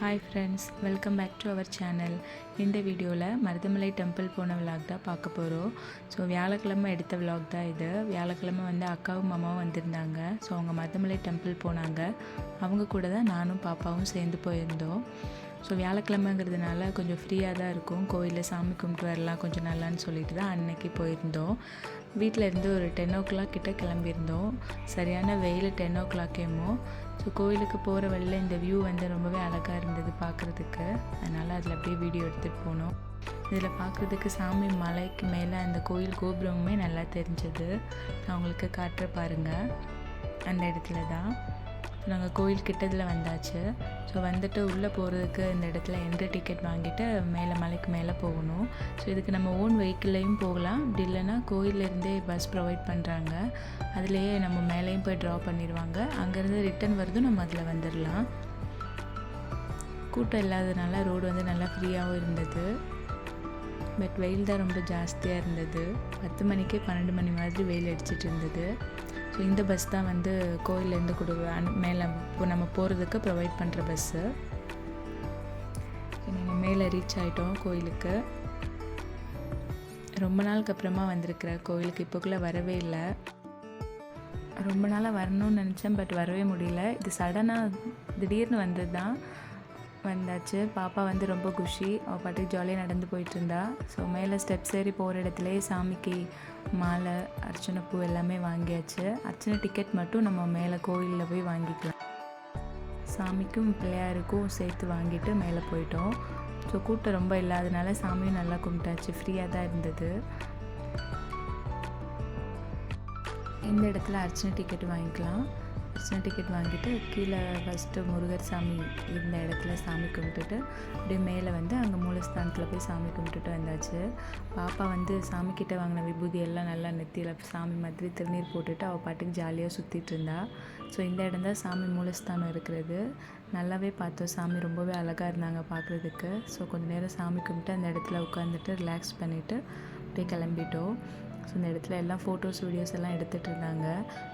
Hi friends welcome back to our channel இந்த வீடியோவில் Marudhamalai temple போன விலாக் தான் பார்க்க போகிறோம் ஸோ வியாழக்கிழமை எடுத்த விலாக் தான் இது. வியாழக்கிழமை வந்து அக்காவும் மாமாவும் வந்திருந்தாங்க. ஸோ அவங்க மருதமலை டெம்பிள் போனாங்க. அவங்க கூட தான் நானும் பாப்பாவும் சேர்ந்து போயிருந்தோம். ஸோ வியாழக்கிழமைங்கிறதுனால கொஞ்சம் ஃப்ரீயாக தான் இருக்கும். கோயிலில் சாமி கும்பிட்டு வரலாம் கொஞ்சம் நல்லான்னு சொல்லிட்டு தான் அன்னைக்கு போயிருந்தோம். வீட்டில் இருந்து ஒரு டென் ஓ கிளாக் கிட்ட கிளம்பியிருந்தோம். சரியான வெயில் டென் ஓ கிளாக்கேமோ ஸோ கோயிலுக்கு போகிற வழியில் இந்த வியூ வந்து ரொம்பவே அழகாக இருந்தது பார்க்குறதுக்கு அதனால் அதில் அப்படியே வீடியோ எடுத்துகிட்டு போனோம். இதில் பார்க்குறதுக்கு சாமி மலைக்கு மேலே அந்த கோயில் கோபுரமுமே நல்லா தெரிஞ்சது. நான் உங்களுக்கு காட்டுற பாருங்கள் அந்த இடத்துல தான். நாங்கள் கோயில் கிட்டதில் வந்தாச்சு. ஸோ வந்துட்டு உள்ளே போகிறதுக்கு இந்த இடத்துல என்ட்ரி டிக்கெட் வாங்கிட்டு மேலே மலைக்கு மேலே போகணும். ஸோ இதுக்கு நம்ம ஓன் வெஹிக்கிள்லையும் போகலாம். அப்படி இல்லைன்னா கோயிலேருந்தே பஸ் ப்ரொவைட் பண்ணுறாங்க அதுலேயே நம்ம மேலேயும் போய் ட்ரா பண்ணிடுவாங்க. அங்கேருந்து ரிட்டன் வருதும் நம்ம அதில் வந்துடலாம். கூட்டம் இல்லாததுனால ரோடு வந்து நல்லா ஃப்ரீயாகவும் இருந்தது. பட் வெயில் தான் ரொம்ப ஜாஸ்தியாக இருந்தது. பத்து மணிக்கே பன்னெண்டு மணி மாதிரி வெயில் அடிச்சிட்டு இருந்தது. ஸோ இந்த பஸ் தான் வந்து கோயிலேருந்து கொடு மேலே இப்போ நம்ம போகிறதுக்கு ப்ரொவைட் பண்ணுற பஸ்ஸு நாங்கள் மேலே ரீச் ஆகிட்டோம் கோயிலுக்கு. ரொம்ப நாளுக்கு அப்புறமா வந்திருக்கிற கோயிலுக்கு இப்போக்குள்ளே வரவே இல்லை. ரொம்ப நாளாக வரணும்னு நினச்சேன் பட் வரவே முடியல. இது சடனாக திடீர்னு வந்தது தான் வந்தாச்சு. பாப்பா வந்து ரொம்ப குஷி. அவள் பாட்டுக்கு ஜாலியாக நடந்து போயிட்டு இருந்தா ஸோ மேலே ஸ்டெப்ஸ் ஏறி போகிற இடத்துலையே சாமிக்கு மாலை அர்ச்சனை பூ எல்லாமே வாங்கியாச்சு. அர்ச்சனை டிக்கெட் மட்டும் நம்ம மேலே கோவிலில் போய் வாங்கிக்கலாம். சாமிக்கும் பிள்ளையாருக்கும் சேர்த்து வாங்கிட்டு மேலே போயிட்டோம். ஸோ கூட்டம் ரொம்ப இல்லாதனால சாமியும் நல்லா கும்பிட்டாச்சு. ஃப்ரீயாக தான் இருந்தது. இந்த இடத்துல அர்ச்சனை டிக்கெட் வாங்கிக்கலாம். அர்ச்சனை டிக்கெட் வாங்கிட்டு கீழே ஃபஸ்ட்டு முருகர் சாமி இருந்த இடத்துல சாமி கும்பிட்டுட்டு அப்படியே மேலே வந்து அங்கே மூலஸ்தானத்தில் போய் சாமி கும்பிட்டுட்டு வந்தாச்சு. பாப்பா வந்து சாமிக்கிட்ட வாங்கின விபூதி எல்லாம் நல்லா நெத்தியில் சாமி மாதிரி திருநீர் போட்டுட்டு அவள் பாட்டுக்கு ஜாலியாக சுற்றிட்டு இருந்தா. ஸோ இந்த இடம் தான் சாமி மூலஸ்தானம் இருக்கிறது. நல்லாவே பார்த்தோம். சாமி ரொம்பவே அழகாக இருந்தாங்க பார்க்குறதுக்கு ஸோ கொஞ்சம் நேரம் சாமி கும்பிட்டு அந்த இடத்துல உட்காந்துட்டு ரிலாக்ஸ் பண்ணிவிட்டு அப்படியே கிளம்பிட்டோம். ஸோ இந்த இடத்துல எல்லாம் ஃபோட்டோஸ் வீடியோஸ் எல்லாம் எடுத்துகிட்டு இருந்தாங்க.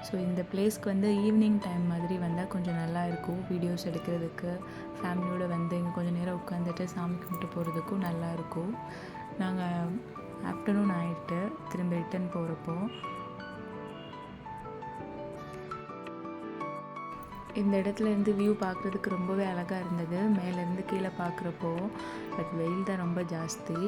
ஸோ இந்த பிளேஸ்க்கு வந்து ஈவினிங் டைம் மாதிரி வந்தால் கொஞ்சம் நல்லா இருக்கும். வீடியோஸ் எடுக்கிறதுக்கு ஃபேமிலியோடு வந்து இங்கே கொஞ்சம் நேரம் உட்காந்துட்டு சாமி கும்பிட்டு போகிறதுக்கும் நல்லாயிருக்கும் நாங்கள் ஆஃப்டர்நூன் ஆகிட்டு திரும்ப ரிட்டன் போகிறப்போ இந்த இடத்துல இருந்து வியூ பார்க்குறதுக்கு ரொம்பவே அழகாக இருந்தது. மேலேருந்து கீழே பார்க்குறப்போ பட் வெயில் தான் ரொம்ப ஜாஸ்தி.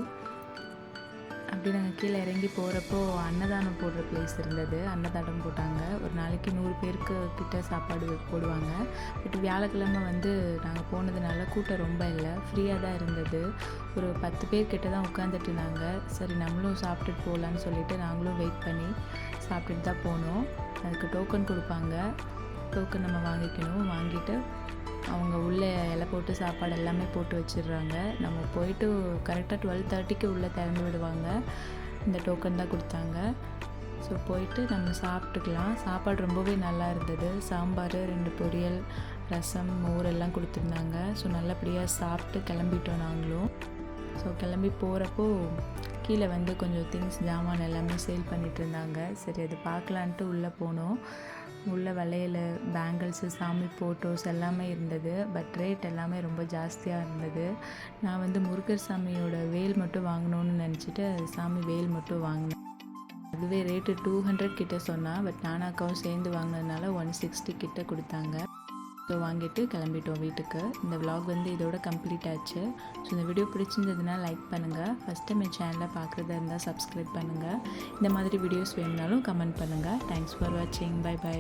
அப்படி நாங்கள் கீழே இறங்கி போகிறப்போ அன்னதானம் போடுற பிளேஸ் இருந்தது. அன்னதானம் போட்டாங்க. ஒரு நாளைக்கு நூறு பேருக்கு கிட்ட சாப்பாடு போடுவாங்க. பட் வியாழக்கிழமை வந்து நாங்கள் போனதுனால கூட்டம் ரொம்ப இல்லை. ஃப்ரீயாக தான் இருந்தது. ஒரு பத்து பேர் கிட்ட தான் உட்காந்துட்டு இருந்தாங்க. சரி நம்மளும் சாப்பிட்டுட்டு போகலான்னு சொல்லிட்டு நாங்களும் வெயிட் பண்ணி சாப்பிட்டுட்டு தான் போனோம். அதுக்கு டோக்கன் கொடுப்பாங்க. டோக்கன் நம்ம வாங்கிக்கணும். வாங்கிட்டு அவங்க உள்ளே இலை போட்டு சாப்பாடு எல்லாமே போட்டு வச்சிடுறாங்க. நம்ம போயிட்டு கரெக்டாக டுவெல் தேர்ட்டிக்கு உள்ளே திறந்து விடுவாங்க. இந்த டோக்கன் தான் கொடுத்தாங்க. ஸோ போயிட்டு நம்ம சாப்பிட்டுக்கலாம். சாப்பாடு ரொம்பவே நல்லா இருந்தது. சாம்பார் ரெண்டு பொரியல் ரசம் மோர் எல்லாம் கொடுத்துருந்தாங்க. ஸோ நல்லபடியாக சாப்பிட்டு கிளம்பிட்டோம் நாங்களும். ஸோ கிளம்பி போகிறப்போ கீழே வந்து கொஞ்சம் திங்ஸ் ஜாமான் எல்லாமே சேல் பண்ணிகிட்டு இருந்தாங்க சரி அது பார்க்கலான்ட்டு உள்ளே போனோம். உள்ள வளையல் பேங்கிள்ஸு சாமி ஃபோட்டோஸ் எல்லாமே இருந்தது. பட் ரேட் எல்லாமே ரொம்ப ஜாஸ்தியாக இருந்தது. நான் வந்து முருகர் சாமியோட வேல் மட்டும் வாங்கணும்னு நினச்சிட்டு சாமி வேல் மட்டும் வாங்கினேன். அதுவே ரேட்டு டூ ஹண்ட்ரட் கிட்டே சொன்னால் பட் நானாக்காவும் சேர்ந்து வாங்கினதுனால ஒன் சிக்ஸ்டி கிட்டே கொடுத்தாங்க. ஸோ வாங்கிட்டு கிளம்பிட்டோம் வீட்டுக்கு. இந்த விலாக் வந்து இதோட கம்ப்ளீட் ஆச்சு. ஸோ இந்த வீடியோ பிடிச்சிருந்ததுன்னா லைக் பண்ணுங்கள் ஃபஸ்ட் டைம் என் சேனலை பார்க்குறதா இருந்தால் சப்ஸ்கிரைப் பண்ணுங்கள் இந்த மாதிரி வீடியோஸ் வேணுனாலும் கமெண்ட் பண்ணுங்கள் தேங்க்ஸ் ஃபார் வாட்சிங் பை பை